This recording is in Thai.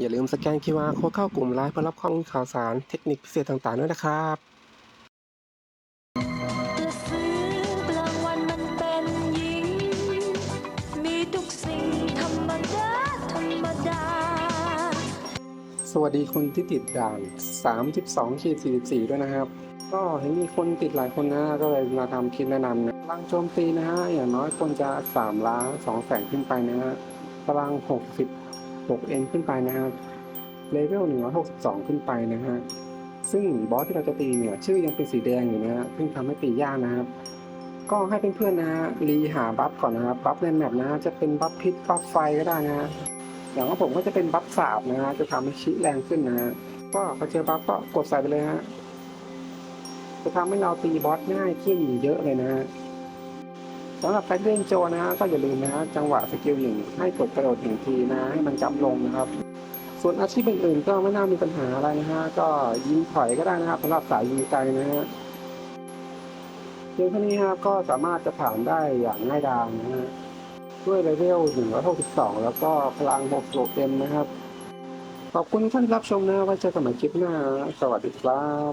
อย่าลืมสแกน QR โค้ดเข้ากลุ่มไลน์เพื่อรับข้อมูลข่าวสารเทคนิคพิเศษต่างๆด้วยนะครับสวัสดีคนที่ติดด่าน 32ขีด44 ด้วยนะครับ ก็เห็นมีคนติดหลายคนนะก็เลยมาทำคลิปแนะนำนะพลังโจมตีนะฮะอย่างน้อยควรจะ3ล้าน2แสนขึ้นไปนะฮะพลัง 60 6N ขึ้นไปนะครับเลเวล162 ขึ้นไปนะฮะซึ่งบอสที่เราจะตีเนี่ยชื่อยังเป็นสีแดงอยู่นะฮะซึ่งทำให้ตียากนะครับ ก็ให้เพื่อนๆนะฮะรีหาบัฟก่อนนะครับบัฟในแมปนะจะเป็นบัฟพิษบัฟไฟก็ได้นะฮะอย่างว่าผมก็จะเป็นบัฟสาบนะฮะจะทำให้ชีแรงขึ้นนะก็พอเจอบัฟก็กดใส่ไปเลยฮะจะทำให้เราตีบอสง่ายขึ้นเยอะเลยนะฮะ สำหรับแพ็กเล่นโจนะฮะก็อย่าลืมนะฮะจังหวะสกิลหนึ่งให้กดกระโดดหนึ่งทีนะให้มันจำลงนะครับ ส่วนอาชีพอื่นๆก็ไม่น่ามีปัญหาอะไรนะฮะก็ยิงถอยก็ได้นะครับสำหรับสายยิงไกลนะฮะเพียงเท่านี้ครับก็สามารถจะผ่านได้อย่างง่ายดายนะฮะด้วยเลเวล162 แล้วก็พลัง66เต็มนะครับ ขอบคุณท่านรับชมนะไว้เจอกันใหม่คลิปหน้า สวัสดีครับ